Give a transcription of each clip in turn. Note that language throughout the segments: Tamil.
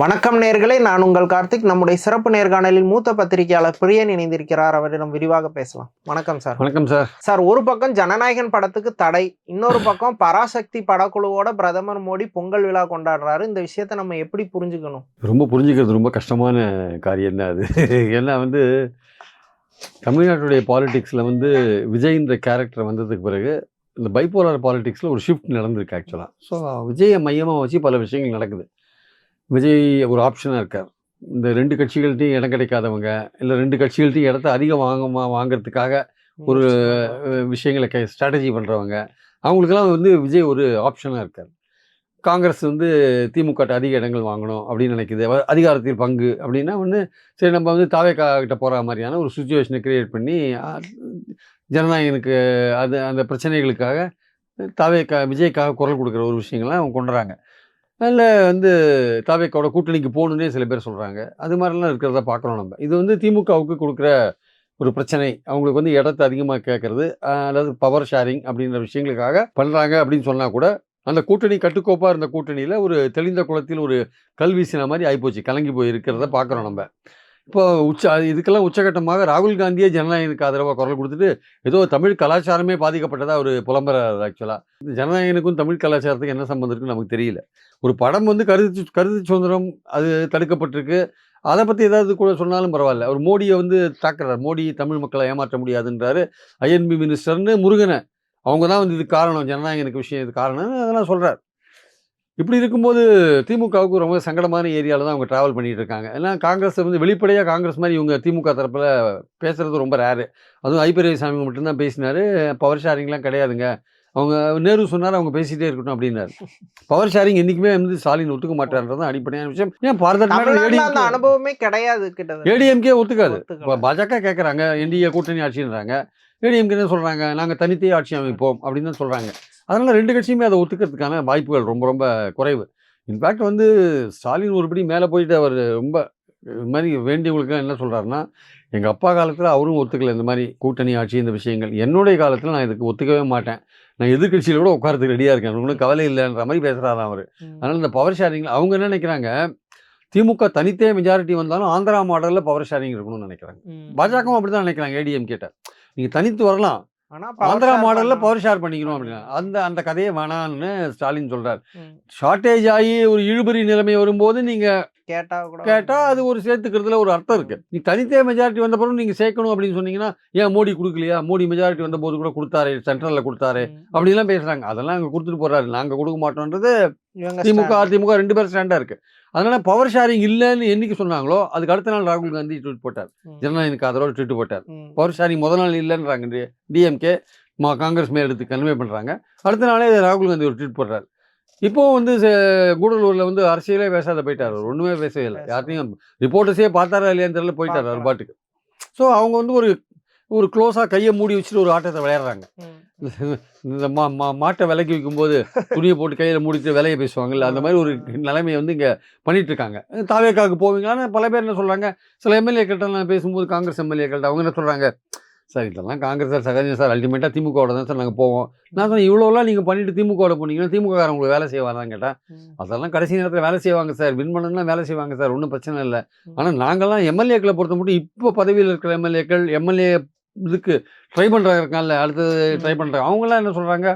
வணக்கம் நேர்களே நான் உங்கள் கார்த்திக். நம்முடைய சிறப்பு நேர்காணலில் மூத்த பத்திரிகையாளர் பிரியன் இணைந்திருக்கிறார். அவரிடம் விரிவாக பேசலாம். வணக்கம் சார். வணக்கம் சார். சார் ஒரு பக்கம் ஜனநாயகன் படத்துக்கு தடை இன்னொரு பக்கம் பராசக்தி படக்குழுவோட பிரதமர் மோடி பொங்கல் விழா கொண்டாடுறாரு. இந்த விஷயத்தை நம்ம எப்படி புரிஞ்சுக்கணும்? ரொம்ப புரிஞ்சுக்கிறது ரொம்ப கஷ்டமான காரியம் தான் அது. ஏன்னா வந்து தமிழ்நாட்டுடைய பாலிடிக்ஸில் வந்து விஜய்ன்ற கேரக்டர் வந்ததுக்கு பிறகு இந்த பைப்போலார் பாலிடிக்ஸில் ஒரு ஷிஃப்ட் நடந்திருக்கு ஆக்சுவலாக ஸோ விஜயை மையமாக வச்சு பல விஷயங்கள் நடக்குது. விஜய் ஒரு ஆப்ஷனாக இருக்கார். இந்த ரெண்டு கட்சிகள்கிட்டையும் இடம் கிடைக்காதவங்க இல்லை ரெண்டு கட்சிகள்கிட்டையும் இடத்த அதிகம் வாங்க வாங்குறதுக்காக ஒரு விஷயங்களை கே ஸ்ட்ராட்டஜி பண்ணுறவங்க அவங்களுக்கெல்லாம் வந்து விஜய் ஒரு ஆப்ஷனாக இருக்கார். காங்கிரஸ் வந்து திமுக ட்ட அதிக இடங்கள் வாங்கணும் அப்படின்னு நினைக்குது. அதிகாரத்தில் பங்கு அப்படின்னா வந்து சரி நம்ம வந்து தாவேக்கா கிட்ட போகிற மாதிரியான ஒரு சுச்சுவேஷனை கிரியேட் பண்ணி ஜனநாயகனுக்கு அது அந்த பிரச்சனைகளுக்காக தாவேக்கா விஜய்க்காக குரல் கொடுக்குற ஒரு விஷயங்கள்லாம் அவங்க கொண்டுறாங்க. இல்லை வந்து தாவேக்கோட கூட்டணிக்கு போகணுன்னே சில பேர் சொல்கிறாங்க அது மாதிரிலாம் இருக்கிறத பார்க்குறோம் நம்ம. இது வந்து திமுகவுக்கு கொடுக்குற ஒரு பிரச்சனை. அவங்களுக்கு வந்து இடத்த அதிகமாக கேட்கறது அல்லது பவர் ஷேரிங் அப்படின்ற விஷயங்களுக்காக பண்ணுறாங்க அப்படின்னு சொன்னால் கூட அந்த கூட்டணி கட்டுக்கோப்பாக இருந்த கூட்டணியில் ஒரு தெளிந்த குளத்தில் ஒரு கல்வீசின மாதிரி ஆகிப்போச்சு கலங்கி போய் இருக்கிறத பார்க்குறோம் நம்ம. இப்போ உச்ச இதுக்கெல்லாம் உச்சகட்டமாக ராகுல் காந்தியே ஜனநாயகனுக்கு ஆதரவாக குரல் கொடுத்துட்டு ஏதோ தமிழ் கலாச்சாரமே பாதிக்கப்பட்டதா ஒரு புலம்புறாரு ஆக்சுவலாக ஜனநாயகனுக்கும் தமிழ் கலாச்சாரத்துக்கும் என்ன சம்மந்தம் இருக்குன்னு நமக்கு தெரியல. ஒரு படம் வந்து கருத்து கருத்து சுதந்திரம் அது தடுக்கப்பட்டிருக்கு. அதை பற்றி ஏதாவது கூட சொன்னாலும் பரவாயில்ல. அவர் மோடியை வந்து தாக்குறார். மோடி தமிழ் மக்களை ஏமாற்ற முடியாதுன்றாரு. ஐஎன்பி மினிஸ்டர்னு முருகனை. அவங்க தான் வந்து இது காரணம். ஜனநாயகனுக்கு விஷயம் இது காரணம்னு அதெல்லாம் சொல்கிறார் இப்படி இருக்கும்போது திமுகவுக்கு ரொம்ப சங்கடமான ஏரியாவில் தான் அவங்க ட்ராவல் பண்ணிட்டு இருக்காங்க. ஏன்னா காங்கிரஸ் வந்து வெளிப்படையாக காங்கிரஸ் மாதிரி இவங்க திமுக தரப்பில் பேசுறது ரொம்ப ரேரு அதுவும் ஐப்பெரிய சாமி மட்டும்தான் பேசினாரு. பவர் ஷேரிங்லாம் கிடையாதுங்க. அவங்க நேரு சொன்னார் அவங்க பேசிட்டே இருக்கட்டும் அப்படின்னாரு. பவர் ஷேரிங் என்றைக்குமே வந்து ஸ்டாலின் ஒத்துக்க மாட்டார்ன்றது தான் அடிப்படையான விஷயம். ஏன் பாரத அனுபவமே கிடையாது ஏடிஎம்கே ஒத்துக்காது. பாஜக கேட்குறாங்க என்டிஏ கூட்டணி ஆட்சின்றாங்க. ஏடிஎம்கே என்ன சொல்கிறாங்க நாங்கள் தனித்தே ஆட்சி அமைப்போம் அப்படின்னு தான் சொல்கிறாங்க அதனால் ரெண்டு கட்சியுமே அதை ஒத்துக்கிறதுக்கான வாய்ப்புகள் ரொம்ப ரொம்ப குறைவு. இன்ஃபேக்ட் வந்து ஸ்டாலின் ஒருபடி மேலே போயிட்டு அவர் ரொம்ப இது மாதிரி வேண்டியவங்களுக்குலாம் என்ன சொல்கிறாருன்னா எங்கள் அப்பா காலத்தில் அவரும் ஒத்துக்கல இந்த மாதிரி கூட்டணி ஆட்சி இந்த விஷயங்கள். என்னுடைய காலத்தில் நான் இதுக்கு ஒத்துக்கவே மாட்டேன். நான் எதிர்கட்சியில் கூட உட்காரத்துக்கு ரெடியாக இருக்கேன். ஒன்றும் கவலை இல்லைன்ற மாதிரி பேசுகிறாராம் அவர். அதனால் இந்த பவர் ஷேரிங்கில் அவங்க என்ன நினைக்கிறாங்க? திமுக தனித்தே மெஜாரிட்டி வந்தாலும் ஆந்திரா மாடலில் பவர் ஷேரிங் இருக்கணும்னு நினைக்கிறாங்க. பாஜகவும் அப்படி தான் நினைக்கிறாங்க ஏடிஎம் கேட்ட. நீங்கள் தனித்து வரலாம். ஆந்திரா மாடலில். பவர் ஷேர் பண்ணிக்கணும் அப்படின்னா அந்த அந்த கதையே வேணான்னு ஸ்டாலின் சொல்கிறார் ம். ஷார்ட்டேஜ் ஆகி ஒரு இழுபறி நிலைமை வரும்போது நீங்கள் கேட்டா கூட கேட்டால் அது ஒரு சேர்த்துக்கிறதுல ஒரு அர்த்தம் இருக்குது நீ தனித்தே மெஜாரிட்டி வந்த பிறகு நீங்கள் சேர்க்கணும் அப்படின்னு சொன்னீங்கன்னா ஏன் மோடி கொடுக்கலையா மோடி மெஜாரிட்டி வந்த போது கூட கொடுத்தாரு சென்ட்ரலில் கொடுத்தாரு ம். அப்படிலாம் பேசுகிறாங்க அதெல்லாம் அங்கே கொடுத்துட்டு போகிறாரு நாங்கள் கொடுக்க மாட்டோன்றது இவங்க திமுக. அதிமுக ரெண்டு பேரும் ஸ்டாண்டா இருக்கு அதனால பவர் ஷேரிங் இல்லைன்னு என்னைக்கு சொன்னாங்களோ அதுக்கு அடுத்த நாள் ராகுல் காந்தி ட்வீட் போட்டார். ஜனநாயகனுக்கு ஆதரவு ட்வீட் போட்டார் ம். பவர் ஷேரிங் முதல் நாள் இல்லைன்றாங்க டிஎம்கே மா காங்கிரஸ் மேல் எடுத்து கன்வே பண்ணுறாங்க அடுத்த நாளே ராகுல் காந்தி ஒரு ட்வீட் போடுறாரு இப்போ வந்து கூடலூர்ல வந்து அரசியலே பேசாத போயிட்டார் அவர் ஒன்றுமே பேசவே இல்லை. யார்ட்டையும் ரிப்போர்ட்டர்ஸே பார்த்தாரா இல்லையான்னு தெரியல போயிட்டார் அவர். பாட்டுக்கு ஸோ அவங்க வந்து ஒரு ஒரு க்ளோஸாக கையை மூடி வச்சுட்டு ஒரு ஆட்டத்தை விளையாடுறாங்க. இந்த மா மா மாட்டை விலைக்கு விற்கும்போது துணியை போட்டு கையில் மூடிட்டு விலையை பேசுவாங்கல்ல அந்த மாதிரி ஒரு நிலைமையை வந்து இங்கே பண்ணிட்டு இருக்காங்க தாவேக்காவுக்கு போவீங்களான்னு பல பேர் என்ன சொல்கிறாங்க சில எம்எல்ஏக்கள்கிட்ட நான் பேசும்போது காங்கிரஸ் எம்எல்ஏக்கள்கிட்ட அவங்க என்ன சொல்கிறாங்க சார் இதெல்லாம் காங்கிரஸ் சார் சகஜம் சார். அல்டிமேட்டாக திமுகவோட தான் சார் நாங்கள் போவோம். நான் சொன்னேன் இவ்வளோலாம் நீங்கள் பண்ணிட்டு திமுகவோட போனீங்கன்னா திமுக உங்களுக்கு வேலை செய்வாரான்னு கேட்டேன் ம். அதெல்லாம் கடைசி நேரத்தில் வேலை செய்வாங்க சார். வின் பண்ணணும்னா வேலை செய்வாங்க சார். ஒன்றும் பிரச்சனை இல்லை. ஆனால் நாங்கள்லாம் எம்எல்ஏக்களை பொறுத்த மட்டும் இப்போ பதவியில் இருக்கிற எம்எல்ஏக்கள் எம்எல்ஏ இதுக்கு ட்ரை பண்ணுறாங்கல்ல அடுத்தது ட்ரை பண்ணுறாங்க அவங்களாம் என்ன சொல்கிறாங்க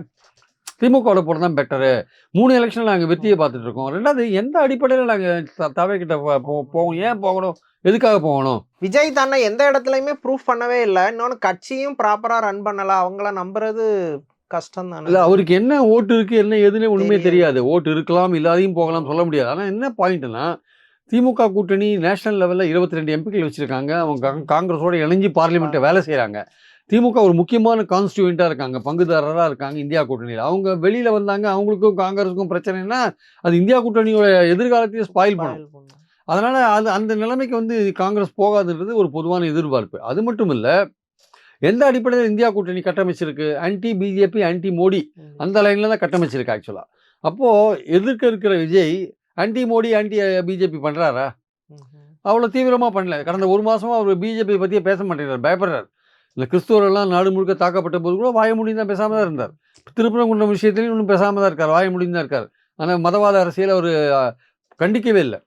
திமுகவோட போகிறது தான் பெட்டரு மூணு எலெக்ஷனில் நாங்கள் வெற்றியை பார்த்துட்டு இருக்கோம். ரெண்டாவது எந்த அடிப்படையில் நாங்கள் தவை கிட்ட போவோம் ஏன் போகணும்? எதுக்காக போகணும்? விஜய் தன்னை எந்த இடத்துலயுமே ப்ரூஃப் பண்ணவே இல்லை. இன்னொன்னு கட்சியும் ப்ராப்பரா ரன் பண்ணல. அவங்கள நம்புறது கஷ்டம் இல்லை தானே அவருக்கு என்ன ஓட்டு இருக்குது என்ன எதுன்னு ஒன்றுமே தெரியாது. தெரியாது. ஓட்டு இருக்கலாம் இல்லாதையும் போகலாம் சொல்ல முடியாது. ஆனால் என்ன பாயிண்ட்னா திமுக கூட்டணி நேஷனல் லெவலில் இருபத்தி ரெண்டு எம்பிக்கள் வச்சுருக்காங்க. அவங்க காங்கிரஸோட இணைஞ்சு பார்லிமெண்ட்டை வேலை செய்கிறாங்க திமுக ஒரு முக்கியமான கான்ஸ்டியூண்ட்டாக இருக்காங்க. பங்குதாரராக இருக்காங்க இந்தியா கூட்டணியில். அவங்க வெளியில் வந்தாங்க. அவங்களுக்கும் காங்கிரஸுக்கும் பிரச்சனைனா அது இந்தியா கூட்டணியோட எதிர்காலத்தையும் ஸ்பாயில் பண்ணும். அதனால் அது அந்த நிலைமைக்கு வந்து காங்கிரஸ் போகாதுன்றது ஒரு பொதுவான எதிர்பார்ப்பு. அது மட்டும் இல்லை எந்த அடிப்படையில் இந்தியா கூட்டணி கட்டமைச்சிருக்கு? Anti BJP anti Modi. அந்த லைனில் தான் கட்டமைச்சிருக்கு ஆக்சுவலாக அப்போது எதிர்க்க இருக்கிற Vijay anti Modi anti BJP பண்ணுறாரா. அவ்வளோ தீவிரமாக பண்ணல. கடந்த ஒரு மாதமாக அவர் பிஜேபி பற்றியே பேச மாட்டேங்கிறார் பயப்படுறார். இந்த கிறிஸ்துவரெல்லாம் நாடு முழுக்க தாக்கப்பட்ட போது கூட வாய முடியும் தான் பேசாமல் தான் இருந்தார். திருப்பரங்குன்றம் விஷயத்துலையும் இன்னும் பேசாமல் தான் இருக்கார் வாய முடியும் தான் இருக்கார். ஆனால் மதவாத அரசியல் அவர் கண்டிக்கவே இல்லை.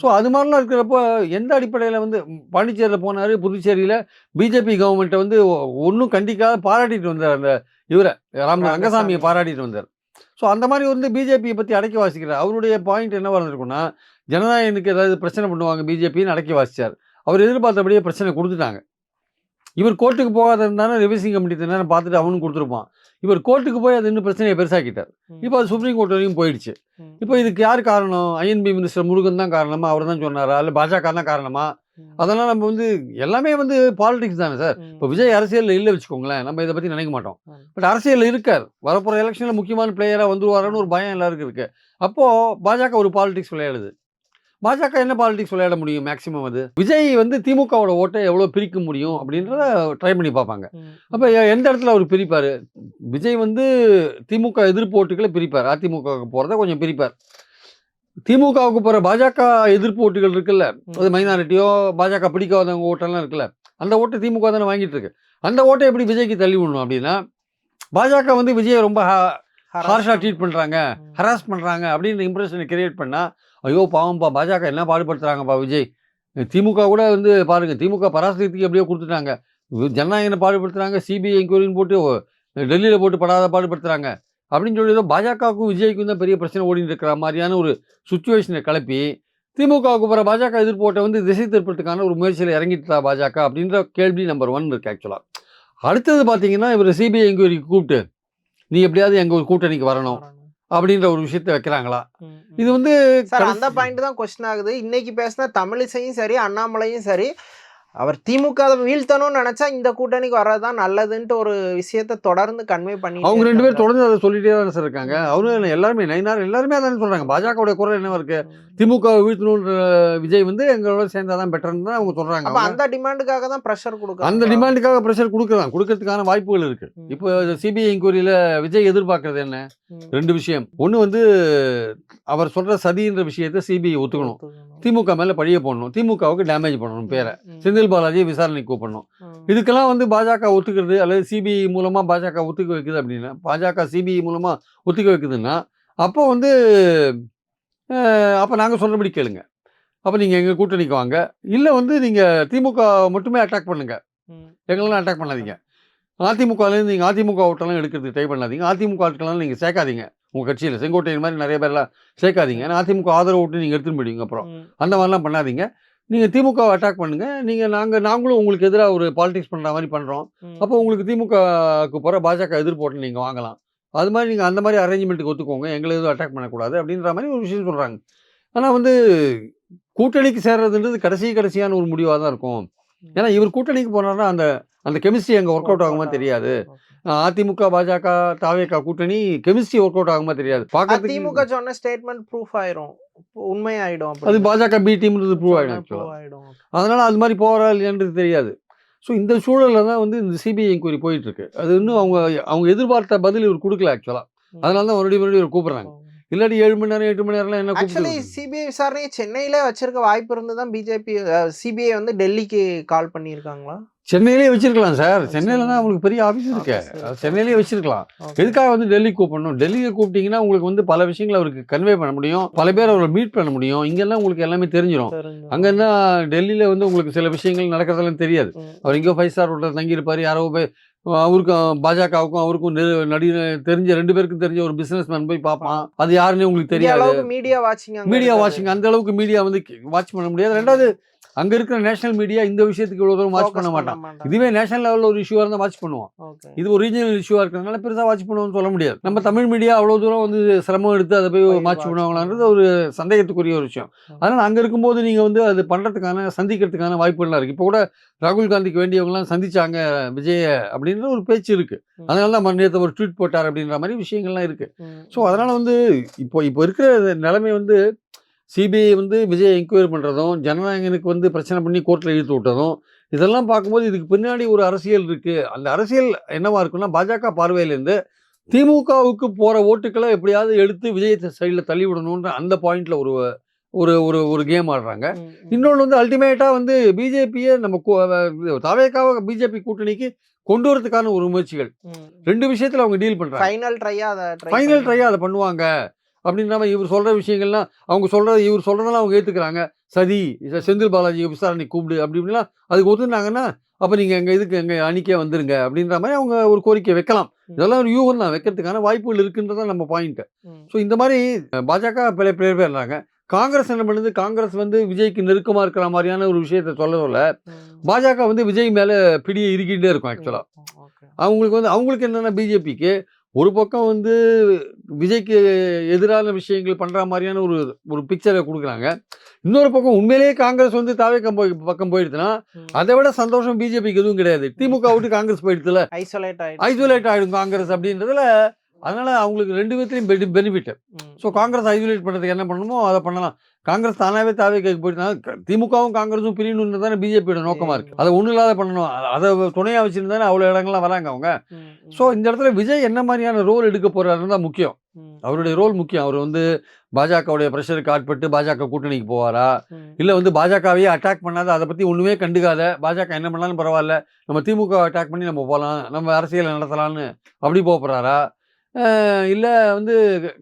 ஸோ அது மாதிரிலாம் இருக்கிறப்போ எந்த அடிப்படையில் வந்து பாண்டிச்சேரியில் போனார் புதுச்சேரியில் பிஜேபி கவர்மெண்ட்டை வந்து ஒன்றும் கண்டிக்காத பாராட்டிட்டு வந்தார் அந்த இவரை ராம் ரங்கசாமியை பாராட்டிட்டு வந்தார். ஸோ அந்த மாதிரி வந்து பிஜேபியை பற்றி அடக்கி வாசிக்கிறார் அவருடைய பாயிண்ட் என்ன இருந்திருக்குன்னா ஜனநாயகனுக்கு ஏதாவது பிரச்சனை பண்ணுவாங்க பிஜேபின்னு அடக்கி வாசிச்சார். அவர் எதிர்பார்த்தபடியே பிரச்சனை கொடுத்துட்டாங்க. இவர் கோர்ட்டுக்கு போகாத இருந்தாலும் ரிவிசிங் கமிட்டி நேரம் பார்த்துட்டு அவனும் கொடுத்துருப்பான். இவர் கோர்ட்டுக்கு போய் அது இன்னும் பிரச்சனையை பெருசாக்கிட்டார். இப்போ அது சுப்ரீம் கோர்ட் வரைக்கும் போயிடுச்சு. இப்போ இதுக்கு யார் காரணம்? ஐஎன்பி மினிஸ்டர் முருகன் தான் காரணமா? அவர் தான் சொன்னாரா? இல்லை பாஜக தான் காரணமா? அதெல்லாம் நம்ம வந்து எல்லாமே வந்து பாலிடிக்ஸ் தானே சார். இப்போ விஜய் அரசியலில் இல்லை வச்சுக்கோங்களேன் நம்ம இதை பற்றி நினைக்க மாட்டோம். பட் அரசியலில் இருக்கார். வரப்போகிற எலெக்ஷனில் முக்கியமான பிளேயராக வந்துருவாருன்னு ஒரு பயம் எல்லாருக்கும் இருக்கு. அப்போது பாஜக ஒரு பாலிடிக்ஸ் விளையாடுது. பாஜக என்ன பாலிடிக்ஸ் விளையாட முடியும் மேக்ஸிமம் அது? விஜய் வந்து திமுகவோட ஓட்டை எவ்வளோ பிரிக்க முடியும் அப்படின்றத ட்ரை பண்ணி பார்ப்பாங்க. அப்போ எந்த இடத்துல அவர் பிரிப்பார்? விஜய் வந்து திமுக எதிர்ப்பு ஓட்டுகளை பிரிப்பார். அதிமுகவுக்கு போகிறத கொஞ்சம் பிரிப்பார். திமுகவுக்கு போகிற பாஜக எதிர்ப்பு ஓட்டுகள் இருக்குல்ல அது மைனாரிட்டியோ பாஜக பிடிக்காதவங்க ஓட்டெல்லாம் இருக்குல்ல அந்த ஓட்டை திமுக தானே வாங்கிட்டு இருக்கு. அந்த ஓட்டை எப்படி விஜய்க்கு தள்ளி விடணும் அப்படின்னா பாஜக வந்து விஜயை ரொம்ப ஹார்ஷாக ட்ரீட் பண்ணுறாங்க ஹராஸ் பண்ணுறாங்க அப்படின்ற இம்ப்ரெஷனை கிரியேட் பண்ணால் ஐயோ பாவம்ப்பா பாஜக என்ன பாடுபடுத்துறாங்கப்பா விஜய். திமுக கூட வந்து பாருங்க திமுக பராசக்திக்கு எப்படியோ கொடுத்துட்டாங்க. ஜனநாயகனை பாடுபடுத்துறாங்க சிபிஐ என்கொயரின்னு போட்டு டெல்லியில் போட்டு படாத பாடுபடுத்துறாங்க. அப்படின்னு சொல்லி ஏதோ பாஜகவுக்கும் விஜய்க்கும் தான் பெரிய பிரச்சனை ஓடிட்டு இருக்கிற மாதிரியான ஒரு சுச்சுவேஷனை கிளப்பி திமுகவுக்கு போகிற பாஜக எதிர்ப்போட்டை வந்து திசை திருப்பத்துக்கான ஒரு முயற்சியில் இறங்கிட்டா பாஜக அப்படின்ற கேள்வி நம்பர் ஒன் இருக்கு ஆக்சுவலாக அடுத்தது பார்த்தீங்கன்னா இவர் சிபிஐ என்கொயரிக்கு கூப்பிட்டு நீ எப்படியாவது எங்கள் ஒரு கூட்டணிக்கு வரணும் அப்படின்ற ஒரு விஷயத்தை வைக்கிறாங்களா? இது வந்து அந்த பாயிண்ட் தான் கொஸ்டின் ஆகுது. இன்னைக்கு பேசின தமிழிசையும் சரி அண்ணாமலையும் சரி அவர் திமுக வீழ்த்தணும்னு நினைச்சா இந்த கூட்டணிக்கு வர்றதுதான் நல்லதுன்ட்டு ஒரு விஷயத்த தொடர்ந்து கன்வே பண்ணி அவங்க ரெண்டு பேரும் தொடர்ந்து அதை சொல்லிட்டே தான் சார் இருக்காங்க. அவரும் எல்லாருமே நைனார் எல்லாருமே அதான் சொல்றாங்க. பாஜகவுடைய குரல் என்ன இருக்கு? திமுக வீழ்த்தணுன்ற விஜய் வந்து எங்களோட சேர்ந்தாதான் பெட்டர்னு தான் அவங்க சொல்றாங்க. அந்த டிமாண்டுக்காக தான் ப்ரெஷர் கொடுக்க அந்த டிமாண்டுக்காக ப்ரெஷர் கொடுக்கலாம் கொடுக்கறதுக்கான வாய்ப்புகள் இருக்கு. இப்போ சிபிஐ இன்கொயரியில விஜய் எதிர்பார்க்கறது என்ன? ரெண்டு விஷயம். ஒன்று வந்து அவர் சொல்ற சதின்ற விஷயத்தை சிபிஐ ஒத்துக்கணும். திமுக மேல பழிய போடணும். திமுகவுக்கு டேமேஜ் பண்ணணும் பேரை. செந்தில் பாலாஜியை விசாரணைக்கு கூப்பிடணும். இதுக்கெல்லாம் வந்து பாஜக ஒத்துக்கிறது அல்லது சிபிஐ மூலமா பாஜக ஒத்துக்க வைக்குது அப்படின்னா பாஜக சிபிஐ மூலமா ஒத்துக்க வைக்குதுன்னா அப்போ வந்து அப்போ நாங்கள் சொல்றபடி கேளுங்க. அப்போ நீங்கள் எங்கள் கூட்டணிக்கு வாங்க. இல்லை வந்து நீங்கள் திமுக மட்டுமே அட்டாக் பண்ணுங்க. எங்களெல்லாம் அட்டாக் பண்ணாதீங்க. அதிமுகலேருந்து நீங்கள் அதிமுக ஓட்டெல்லாம் எடுக்கிறதுக்கு ட்ரை பண்ணாதீங்க. அதிமுக ஆட்களெல்லாம் நீங்கள் சேர்க்காதீங்க. உங்கள் கட்சியில் செங்கோட்டையன் மாதிரி நிறைய பேர்லாம் சேர்க்காதீங்க. ஏன்னா அதிமுக ஆதரவு ஓட்டு நீங்கள் எடுத்துன்னு போயிடுவீங்க அப்புறம். அந்த மாதிரிலாம் பண்ணாதீங்க. நீங்கள் திமுக அட்டாக் பண்ணுங்க. நீங்கள் நாங்கள் நாங்களும் உங்களுக்கு எதிராக ஒரு பாலிடிக்ஸ் பண்ணுற மாதிரி பண்ணுறோம் அப்போ உங்களுக்கு திமுகவுக்கு போகிற பாஜக எதிர்ப்போட்டு நீங்கள் வாங்கலாம். அது மாதிரி நீங்கள் அந்த மாதிரி அரேஞ்ச்மெண்ட்டுக்கு ஒத்துக்கோங்க. எங்களை எதுவும் அட்டாக் பண்ணக்கூடாது அப்படின்ற மாதிரி ஒரு விஷயம் சொல்கிறாங்க ஆனால் வந்து கூட்டணிக்கு சேர்றதுன்றது கடைசி கடைசியான ஒரு முடிவாக தான் இருக்கும். ஏன்னா இவர் கூட்டணிக்கு போனார்னா அந்த அந்த கெமிஸ்ட்ரி அங்கே ஒர்க் அவுட் ஆகுமா தெரியாது. அதிமுக பாஜக தாவேகா கூட்டணி கெமிஸ்ட்ரி ஒர்க் அவுட் ஆகுமா தெரியாது. திமுக பார்க்கறதுக்கு சொன்ன ஸ்டேட்மெண்ட் ப்ரூஃப் ஆயிரும். உண்மையாயிடும். அது பாஜக பி டீம்ன்றது ப்ரூவ் ஆயிடும் அதனால அது மாதிரி போகிறா இல்லையான்றது தெரியாது. ஸோ இந்த சூழலில் தான் வந்து இந்த சிபிஐ என்கொயரி போயிட்டு இருக்கு அது இன்னும் அவங்க அவங்க எதிர்பார்த்த பதில் இவர் கொடுக்கல ஆக்சுவலாக அதனால தான் மறுபடியும் மறுபடியும் இவர் கூப்பிடுறாங்க. இல்லாட்டி ஏழு மணி நேரம் எட்டு மணி நேரம்லாம் என்ன ஆக்சுவலி சிபிஐ விசாரணையை சென்னையிலே வச்சிருக்க வாய்ப்பு இருந்து தான் பிஜேபி சிபிஐ வந்து டெல்லிக்கு கால் பண்ணியிருக்காங்களா? சென்னையிலேயே வச்சிருக்கலாம் சார். சென்னையில தான் அவங்களுக்கு பெரிய ஆஃபீஸ் இருக்கு. சென்னையிலேயே வச்சிருக்கலாம். எதுக்காக வந்து டெல்லி கூப்பிடணும்? டெல்லியை கூப்பிட்டீங்கன்னா உங்களுக்கு வந்து பல விஷயங்களை அவருக்கு கன்வே பண்ண முடியும். பல பேர் அவரை மீட் பண்ண முடியும். இங்கெல்லாம் உங்களுக்கு எல்லாமே தெரிஞ்சிடும் தெரிஞ்சு. அங்கே இருந்தால் டெல்லியில் வந்து உங்களுக்கு சில விஷயங்கள் நடக்கிறதெல்லாம் தெரியாது. அவர் எங்கேயோ ஃபைவ் ஸ்டார் ஹோட்டல் தங்கியிருப்பார். யாரோ போய் அவருக்கும் பாஜகவுக்கும் அவருக்கும் நடி தெரிஞ்ச ரெண்டு பேருக்கும் தெரிஞ்ச ஒரு பிசினஸ் மேன் போய் பார்ப்பான். அது யாருன்னே உங்களுக்கு தெரியாது. மீடியா வாட்சிங் மீடியா வாட்சிங் அந்த அளவுக்கு மீடியா வந்து வாட்ச் பண்ண முடியாது. ரெண்டாவது அங்க இருக்கிற நேஷனல் மீடியா இந்த விஷயத்துக்கு இவ்வளவு தூரம் வாட்ச் பண்ண மாட்டான். இதுவே நேஷனல் லெவலில் ஒரு இஷ்யூவாக இருந்தால் வாட்ச் பண்ணுவோம் இது ஒரு ரீஜனல் இஷ்யூவாக இருக்கிறதுனால பெருசாக வாட்ச் பண்ணுவோம்னு சொல்ல முடியாது. நம்ம தமிழ் மீடியா அவ்வளோ தூரம் வந்து சிரமம் எடுத்து அதை போய் வாட்ச் பண்ணுவாங்களான்றது ஒரு சந்தேகத்துக்குரிய ஒரு விஷயம். அதனால் அங்கே இருக்கும்போது நீங்கள் வந்து அது பண்ணுறதுக்கான சந்திக்கிறதுக்கான வாய்ப்புகள்லாம் இருக்குது இப்போ கூட ராகுல் காந்திக்கு வேண்டியவங்கலாம் சந்திச்சாங்க விஜய அப்படின்ற ஒரு பேச்சு இருக்குது. அதனால தான் நேற்று ஒரு ட்வீட் போட்டார் அப்படின்ற மாதிரி விஷயங்கள்லாம் இருக்குது ஸோ அதனால் வந்து இப்போ இப்போ இருக்கிற நிலைமை வந்து சிபிஐ வந்து விஜய் என்கொயரி பண்ணுறதும் ஜனநாயகனுக்கு வந்து பிரச்சனை பண்ணி கோர்ட்டில் இழுத்து விட்டதும் இதெல்லாம் பார்க்கும்போது இதுக்கு பின்னாடி ஒரு அரசியல் இருக்குது அந்த அரசியல் என்னவா இருக்குன்னா பாஜக பார்வையிலேருந்து திமுகவுக்கு போகிற ஓட்டுக்களை எப்படியாவது எடுத்து விஜய் சைடில் தள்ளி விடணுன்ற அந்த பாயிண்டில் ஒரு ஒரு ஒரு ஒரு கேம் ஆடுறாங்க. இன்னொன்று வந்து அல்டிமேட்டாக வந்து பிஜேபியை நம்ம தாவேக்காவை பிஜேபி கூட்டணிக்கு கொண்டு வரதுக்கான ஒரு முயற்சிகள். ரெண்டு விஷயத்தில் அவங்க டீல் பண்ணுறாங்க ஃபைனல் ட்ரையா அதை ஃபைனல் ட்ரையாக அதை பண்ணுவாங்க. அப்படின்ற மாதிரி இவர் சொல்கிற விஷயங்கள்லாம் அவங்க சொல்கிறத இவர் சொல்கிறதெல்லாம் அவங்க ஏற்றுக்கிறாங்க சதி இத செந்தில் பாலாஜி விசாரணை கூப்பிடு அப்படி இப்படிலாம் அதுக்கு ஒத்துனாங்கன்னா அப்போ நீங்கள் எங்கள் இதுக்கு எங்கள் அணிக்கே வந்துருங்க அப்படின்ற மாதிரி அவங்க ஒரு கோரிக்கை வைக்கலாம். இதெல்லாம் ஒரு யூகம் தான் வைக்கிறதுக்கான வாய்ப்புகள் இருக்குன்றதான் நம்ம பாயிண்ட் ம். ஸோ இந்த மாதிரி பாஜக பல பேர் பேர்றாங்க. காங்கிரஸ் என்ன பண்ணுது காங்கிரஸ் வந்து விஜய்க்கு நெருக்கமாக இருக்கிற மாதிரியான ஒரு விஷயத்த சொல்ல சொல்ல. பாஜக வந்து விஜய் மேலே பிடியை இறுக்கிட்டே இருக்கும் ஆக்சுவலாக. அவங்களுக்கு வந்து அவங்களுக்கு என்னென்னா பிஜேபிக்கு ஒரு பக்கம் வந்து விஜய்க்கு எதிரான விஷயங்கள் பண்ணுற மாதிரியான ஒரு ஒரு பிக்சரை கொடுக்குறாங்க இன்னொரு பக்கம் உண்மையிலேயே காங்கிரஸ் வந்து தாவே போய் பக்கம் போயிடுச்சுன்னா ம். அதை விட சந்தோஷம் பிஜேபிக்கு எதுவும் கிடையாது திமுக விட்டு காங்கிரஸ் போயிடுச்சுல ஐசோலேட் ஆயிடுச்சு. ஐசோலேட் ஆகிடும் காங்கிரஸ் அப்படின்றதுல அதனால அவங்களுக்கு ரெண்டு பேர்த்தையும் பெனிஃபிட். ஸோ காங்கிரஸ் ஐசோலேட் பண்ணுறதுக்கு என்ன பண்ணணுமோ அதை பண்ணலாம். காங்கிரஸ் தானாகவே தாவே கேட்க போயிட்டுனா திமுகவும் காங்கிரஸும் பிரியணுன்றது தானே பிஜேபியோட நோக்கமாக இருக்குது அதை ஒன்றும் இல்லாத பண்ணணும். அதை துணையாக வச்சுருந்தானே அவ்வளோ இடங்கள்லாம் வராங்க அவங்க. ஸோ இந்த இடத்துல விஜய் என்ன மாதிரியான ரோல் எடுக்க போறாருன்னு தான் முக்கியம். அவருடைய ரோல் முக்கியம். அவர் வந்து பாஜகவுடைய ப்ரெஷருக்கு ஆட்பட்டு பாஜக கூட்டணிக்கு போவாரா. இல்லை வந்து பாஜகவையே அட்டாக் பண்ணாத அதை பற்றி ஒன்றுமே கண்டுக்காத பாஜக என்ன பண்ணாலும் பரவாயில்ல. நம்ம திமுக அட்டாக் பண்ணி நம்ம போகலாம் நம்ம அரசியலை நடத்தலாம்னு அப்படி போக போகிறாரா இல்லை வந்து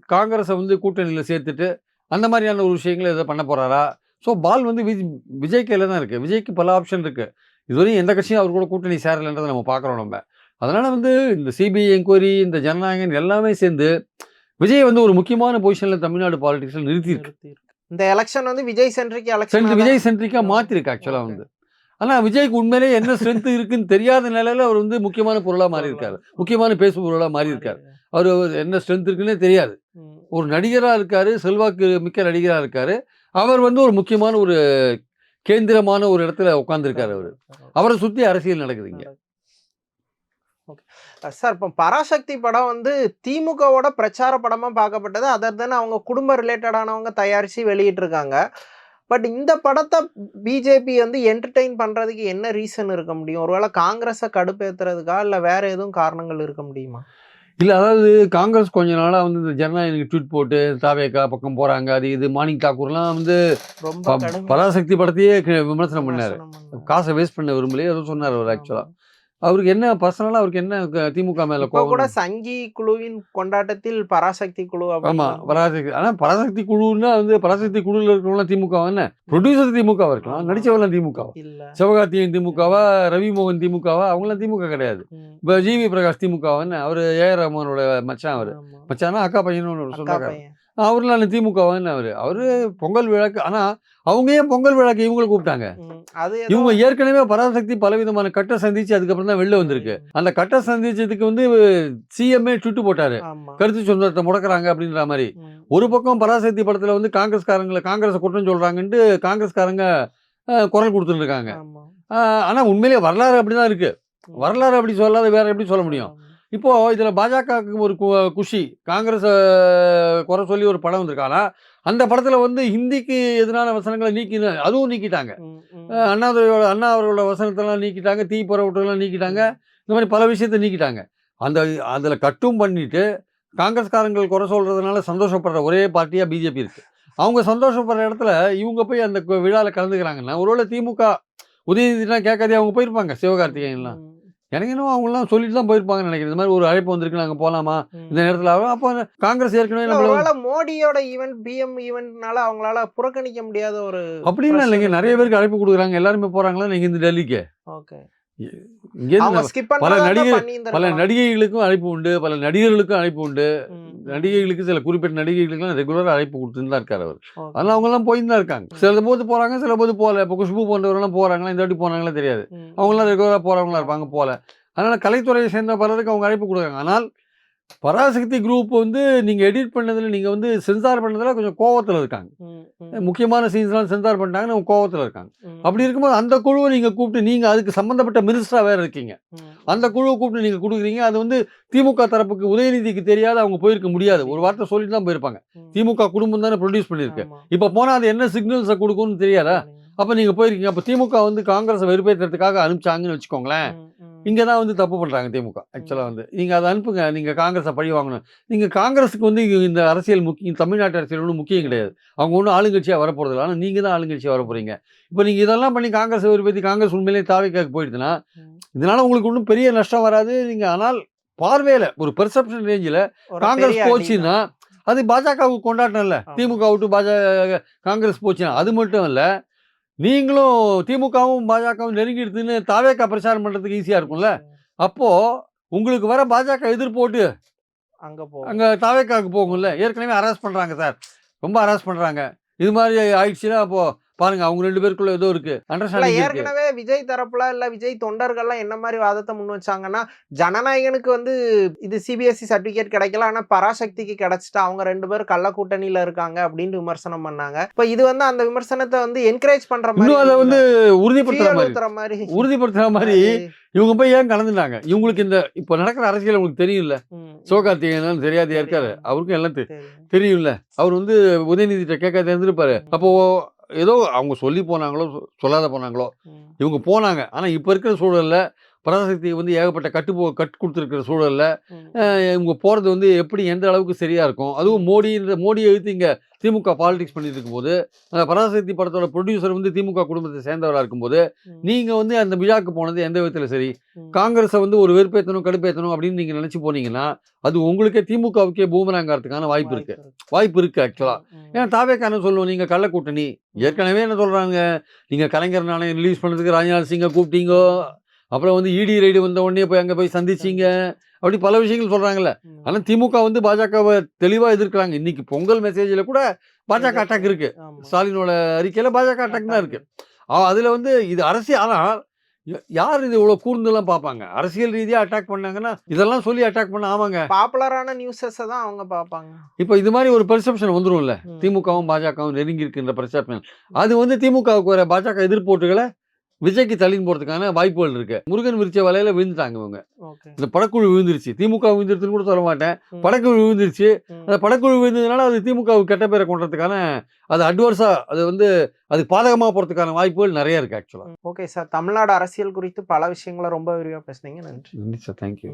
காங்கிரஸை வந்து கூட்டணியில் சேர்த்துட்டு அந்த மாதிரியான ஒரு விஷயங்களை இதை பண்ண போகிறாரா ஸோ பால் வந்து விஜய் விஜய் கையில் தான் இருக்குது விஜய்க்கு பல ஆப்ஷன் இருக்குது இதுவரையும் எந்த கட்சியும் அவர் கூட கூட்டணி சேரலைன்றதை நம்ம பார்க்குறோம் நம்ம. அதனால் வந்து இந்த சிபிஐ என்கொயரி இந்த ஜனநாயகம் எல்லாமே சேர்ந்து விஜய் வந்து ஒரு முக்கியமான பொசிஷனில் தமிழ்நாடு பாலிடிக்ஸில் நிறுத்தியிருக்கு. இந்த எலெக்ஷன் வந்து விஜய் சென்ட்ரிக் எலெக்ஷன் விஜய் சென்ட்ரிக்காக மாற்றிருக்கு ஆக்சுவலாக வந்து. ஆனால் விஜய்க்கு உண்மையிலேயே என்ன ஸ்ட்ரென்த் இருக்குன்னு தெரியாத நிலையில் அவர் வந்து முக்கியமான பொருளாக மாறி இருக்காரு முக்கியமான பேசு பொருளாக மாறி இருக்காரு அவர் என்ன ஸ்ட்ரென்த் இருக்குன்னே தெரியாது. ஒரு நடிகராக இருக்காரு செல்வாக்கு மிக்க நடிகராக இருக்காரு. அவர் வந்து ஒரு முக்கியமான ஒரு கேந்திரமான ஒரு இடத்துல உட்காந்துருக்காரு அவர். அவரை சுற்றி அரசியல் நடக்குது இங்க. சார் இப்போ பராசக்தி படம் வந்து திமுகவோட பிரச்சார படமா பார்க்கப்பட்டது. அதர் தென் அவங்க குடும்ப ரிலேட்டடானவங்க தயாரிச்சு வெளியிட்டிருக்காங்க. பட் இந்த படத்தை பிஜேபி வந்து என்டர்டெயின் பண்றதுக்கு என்ன ரீசன் இருக்க முடியும்? ஒருவேளை காங்கிரஸை கடுப்பேத்துறதுக்கா? இல்ல வேற எதுவும் காரணங்கள் இருக்க முடியுமா? இல்லை அதாவது காங்கிரஸ் கொஞ்ச நாளாக வந்து இந்த ஜனநாயக ட்வீட் போட்டு தாவேக்கா பக்கம் போகிறாங்க அது இது மாணிக் தாக்கூர்லாம் வந்து பராசக்தி படத்தையே க- விமர்சனம் பண்ணார் விமர்சனம் பண்ணாரு. காசை வேஸ்ட் பண்ண விரும்பலையே எதுவும் சொன்னார் அவர் ஆக்சுவலாக அவருக்கு என்ன பர்சனலாக அவருக்கு என்ன திமுக மேலே இப்ப கூட கோவம் சங்கி குழுவின் கொண்டாட்டத்தில் பராசக்தி குழு ஆமா பராசக்தி ஆனால் பராசக்தி குழுன்னா வந்து பராசக்தி குழுவில் இருக்கிறவங்களாம் திமுக என்ன? ப்ரொடியூசர் திமுக இருக்கலாம் ஆமா. நடிச்சவங்களாம் திமுக இல்ல. சிவகார்த்திகேயன் திமுகவா ரவி மோகன் திமுகவா அவங்களாம் திமுக கிடையாது. இப்போ ஜிவி பிரகாஷ் திமுகவான்னு அவர் ஏஆர் ரஹ்மானோட மச்சான் அவர். மச்சானா அக்கா பையனு ஒரு அக்கா சொந்தக்காரர். பையன். அவர்லாம் திமுகவான்னு அவர். அவர் பொங்கல் விழாக்கு ஆனால் அவங்க ஏன் பொங்கல் விழாக்கு இவங்களை கூப்பிட்டாங்க. அது இவங்க ஏற்கனவே பராசக்தி பலவிதமான கட்ட சந்திச்சு அதுக்கப்புறம் தான் வெளில வந்திருக்கு. அந்த கட்ட சந்திச்சதுக்கு வந்து சிஎம்ஏ சுட்டு போட்டாரு. கருத்து சுதந்திரத்தை முடக்குறாங்க அப்படின்ற மாதிரி. ஒரு பக்கம் பராசக்தி படத்துல வந்து காங்கிரஸ்காரங்களை காங்கிரஸை குற்றம் சொல்றாங்கன்ட்டு காங்கிரஸ்காரங்க குரல் கொடுத்துட்டு இருக்காங்க ஆமா. அஹ், ஆனா உண்மையிலேயே வரலாறு அப்படிதான் இருக்கு. ம். வரலாறு அப்படி சொல்லாத வேற எப்படி சொல்ல முடியும்? ஆமா. இப்போ இதுல பாஜகவுக்கு ஒரு கு- குஷி. காங்கிரஸ் குறை சொல்லி ஒரு படம் வந்திருக்கு. ஆனா அந்த படத்துல வந்து ஹிந்திக்கு எதிரான வசனங்களை நீக்கி அதுவும் நீக்கிட்டாங்க. அண்ணாதுரையோட அண்ணா அவர்களோட வசனத்தெல்லாம் நீக்கிட்டாங்க. தீ புறவிட்டெல்லாம் நீக்கிட்டாங்க. இந்த மாதிரி பல விஷயத்தை நீக்கிட்டாங்க. அந்த அதில் கட்டும் பண்ணிட்டு காங்கிரஸ்காரங்கள் குறை சொல்றதுனால சந்தோஷப்படுற ஒரே பார்ட்டியாக பிஜேபி இருக்கு. அவங்க சந்தோஷப்படுற இடத்துல இவங்க போய் அந்த விழால கலந்துக்கிறாங்கன்னா ஒருவேளை திமுக உதயநிதிலாம் கேட்காதே அவங்க போயிருப்பாங்க. சிவகார்த்திகேயன்லாம். எனக்கு என்னவோ அவங்களாம் சொல்லிட்டு தான் போயிருப்பாங்கன்னு நினைக்கிறேன். இந்த மாதிரி ஒரு அழைப்பு வந்திருக்கு நாங்கள் போகலாமா. இந்த நேரத்தில் அப்போ காங்கிரஸ் ஏற்கனவே இல்ல, நம்மள ஒருவேளை மோடியோட ஈவென்ட் பிஎம் ஈவென்ட்னால அவங்களால புறக்கணிக்க முடியாத ஒரு அப்படின்லாம் இல்லைங்க. நிறைய பேருக்கு அழைப்பு கொடுக்குறாங்க. எல்லாருமே போகிறாங்களா நீங்கள் இந்த டெல்லிக்கு? ஓகே. பல பண்ண நடிகை- பல நடிகைகளுக்கும் அழைப்பு உண்டு. பல நடிகர்களுக்கும் அழைப்பு உண்டு. நடிகைகளுக்கு சில குறிப்பிட்ட நடிகைகளுக்குலாம் ரெகுலராக அழைப்பு கொடுத்துட்டு தான் இருக்காரு அவர். அதெல்லாம் அவங்கெல்லாம் போயின்னு தான் இருக்காங்க சில போது போகிறாங்க சில போது போகல. இப்போ குஷ்பு போன்றவரெல்லாம் போகிறாங்களா இந்த வாட்டி போனாங்களா தெரியாது. அவங்களாம் ரெகுலராக போகிறவங்களா இருப்பாங்க போகல. அதனால் கலைத்துறையை சேர்ந்த பலருக்கு அவங்க அழைப்பு கொடுக்குறாங்க. ஆனால் பராசக்தி குரூப் வந்து நீங்கள் எடிட் பண்ணதில் நீங்கள் வந்து சென்சார் பண்ணதில் கொஞ்சம் கோவத்தில் இருக்காங்க. முக்கியமான சீன்ஸ்லாம் சென்சார் பண்ணிட்டாங்கன்னு அவங்க கோவத்தில் இருக்காங்க. அப்படி இருக்கும்போது அந்த குழுவை நீங்கள் கூப்பிட்டு நீங்கள் அதுக்கு சம்மந்தப்பட்ட மினிஸ்டராக வேறு இருக்கீங்க. அந்த குழுவை கூப்பிட்டு நீங்கள் கொடுக்குறீங்க அது வந்து திமுக தரப்புக்கு உதயநிதிக்கு தெரியாத அவங்க போயிருக்க முடியாது. ஒரு வார்த்தை சொல்லிட்டு தான் போயிருப்பாங்க. திமுக குடும்பம் தானே ப்ரொடியூஸ் பண்ணியிருக்கு. இப்போ போனால் அது என்ன சிக்னல்ஸை கொடுக்கும்னு தெரியாதா? அப்போ நீங்கள் போயிருக்கீங்க. அப்போ திமுக வந்து காங்கிரஸை வெறுப்பேற்றுறதுக்காக அனுப்பிச்சாங்கன்னு வச்சுக்கோங்களேன். இங்கே தான் வந்து தப்பு பண்ணுறாங்க திமுக ஆக்சுவலாக வந்து. நீங்கள் அதை அனுப்புங்க நீங்கள் காங்கிரஸை பழி வாங்கணும். நீங்கள் காங்கிரஸுக்கு வந்து இந்த அரசியல் முக்கியம் தமிழ்நாட்டு அரசியல் ஒன்றும் முக்கியம் கிடையாது. அவங்க ஒன்றும் ஆளுங்கட்சியாக வரப்போகிறது ஆனால் நீங்கள் தான் ஆளுங்கட்சியாக வர போகிறீங்க இப்போ நீங்கள் இதெல்லாம் பண்ணி காங்கிரஸை வெறுப்பேற்றி காங்கிரஸ் உண்மையிலேயே தாவிக்காக போயிடுதுன்னா இதனால் உங்களுக்கு ஒன்றும் பெரிய நஷ்டம் வராது. நீங்கள் ஆனால் பார்வையில் ஒரு பெர்செப்ஷன் ரேஞ்சில் காங்கிரஸ் போச்சுன்னா அது பாஜகவுக்கு கொண்டாட்டம்ல. ஆமா. திமுக விட்டு பாஜக காங்கிரஸ் போச்சுன்னா அது மட்டும் இல்ல நீங்களும் திமுகவும் பாஜகவும் நெருங்கிடுதுன்னு தாவேக்கா பிரச்சாரம் பண்றதுக்கு ஈஸியா இருக்கும்ல? அப்போ உங்களுக்கு வர பாஜக எதிர்ப்போட்டு அங்க போ. அங்க தாவேக்காவுக்கு போகும்ல? ஏற்கனவே அரெஸ்ட் பண்றாங்க சார். ரொம்ப அரெஸ்ட் பண்றாங்க. இது மாதிரி ஆயிடுச்சுன்னா அப்போ பாருங்க அவங்க ரெண்டு பேருக்குள்ள ஏதோ இருக்கு. அண்டர்ஸ்டாண்டிங் ஏற்கனவே விஜய் தரப்புல இல்ல விஜய் தொண்டர்கள்லாம் என்ன மாதிரி வாதத்தை முன் வச்சாங்கன்னா ஜனநாயகனுக்கு வந்து இது சிபிஎஸ்சி சர்டிபிகேட் கிடைக்கல ஆனா பராசக்திக்கு கிடைச்சிட்டா அவங்க ரெண்டு பேரும் கள்ள கூட்டணியில இருக்காங்க அப்படின்னு விமர்சனம் பண்ணாங்க. இப்ப இது வந்து அந்த விமர்சனத்தை வந்து என்கரேஜ் பண்ற மாதிரி அதை வந்து உறுதிப்படுத்துற மாதிரி உறுதிப்படுத்துற மாதிரி இவங்க போய் ஏன் கலந்துட்டாங்க? இவங்களுக்கு இந்த இப்போ நடக்கிற அரசியல் உங்களுக்கு தெரியும்ல. சிவகார்த்திகேயன் தெரியாதையா இருக்காரு. அவருக்கும் எல்லாம். தெரியும்ல. அவர் வந்து உதயநிதிட்ட கேட்க தெரிஞ்சிருப்பாரு. அப்போ ஏதோ அவங்க சொல்லி போனாங்களோ சொல்லாத போனாங்களோ இவங்க போனாங்க. ஆனா இப்ப இருக்கிற சூழல்ல பராசக்தி வந்து ஏகப்பட்ட கட்டு போ கட்டு கொடுத்துருக்கிற சூழல்ல இவங்க போறது வந்து எப்படி எந்த அளவுக்கு சரியா இருக்கும்? அதுவும் மோடின்ற மோடியை எழுத்து இங்க திமுக பாலிடிக்ஸ் பண்ணிட்டு இருக்கும்போது அந்த பராசக்தி படத்தோட ப்ரொடியூசர் வந்து திமுக குடும்பத்தை சேர்ந்தவரா இருக்கும்போது ம், நீங்க வந்து அந்த விழாக்கு போனது எந்த விதத்துல சரி. காங்கிரஸை வந்து ஒரு வெறுப்பேற்றணும் கடுப்பேற்றணும் அப்படின்னு நீங்க நினைச்சு போனீங்கன்னா அது உங்களுக்கே திமுகவுக்கே பூமராங்கிறதுக்கான வாய்ப்பு இருக்கு. வாய்ப்பு இருக்கு. ஆக்சுவலா ம், ஏன்னா தாவேக்கான சொல்லுவோம் நீங்க கள்ள கூட்டணி. ஏற்கனவே என்ன சொல்றாங்க? நீங்க கலைஞர் நாணயம் ரிலீஸ் பண்ணதுக்கு ராஜ்நாத் சிங்கை கூப்பிட்டீங்க. அப்புறம் வந்து இடி ரைடு வந்த உடனே போய் அங்க போய் சந்திச்சீங்க. அப்படி பல விஷயங்கள் சொல்றாங்கல்ல. ம். ஆனா திமுக வந்து பாஜகவை தெளிவா எதிர்க்கிறாங்க. இன்னைக்கு பொங்கல் மெசேஜ்ல கூட பாஜக அட்டாக் இருக்கு. ஸ்டாலினோட அறிக்கையில பாஜக அட்டாக் தான் இருக்கு. அதுல வந்து இது அரசியல் ஆனா யா- யார் இது இவ்வளவு கூர்ந்தெல்லாம் பார்ப்பாங்க? அரசியல் ரீதியா அட்டாக் பண்ணாங்கன்னா இதெல்லாம் சொல்லி அட்டாக் பண்ண ஆமாங்க. பாப்புலரான நியூஸஸ் தான் அவங்க பாப்பாங்க இப்போ இது மாதிரி ஒரு பெர்செப்ஷன் வந்துரும்ல. ம். திமுகவும் பாஜகவும் நெருங்கி இருக்கின்ற பெர்செப்ஷன் அது வந்து திமுகவுக்கு வர பாஜக எதிர்ப்போட்டுகளை விஜய்க்கு தள்ளின்னு போறதுக்கான வாய்ப்புகள் இருக்கு. முருகன் விரிச்ச வலையில விழுந்துட்டாங்க இவங்க. இந்த படக்குழு விழுந்துருச்சு. திமுக விழுந்துருச்சுன்னு கூட சொல்ல மாட்டேன். படக்குழு விழுந்துருச்சு. அந்த படக்குழு விழுந்ததுனால அது திமுகவுக்கு கெட்ட பேரை கொண்டதுக்கான அது அட்வர்ஸா அது வந்து அது பாதகமா போறதுக்கான வாய்ப்புகள் நிறைய இருக்கு ஆக்சுவலா ஓகே சார். தமிழ்நாடு அரசியல் குறித்து பல விஷயங்களை ரொம்ப விரிவா பேசுனீங்க. நன்றி. நன்றி சார். தேங்க்யூ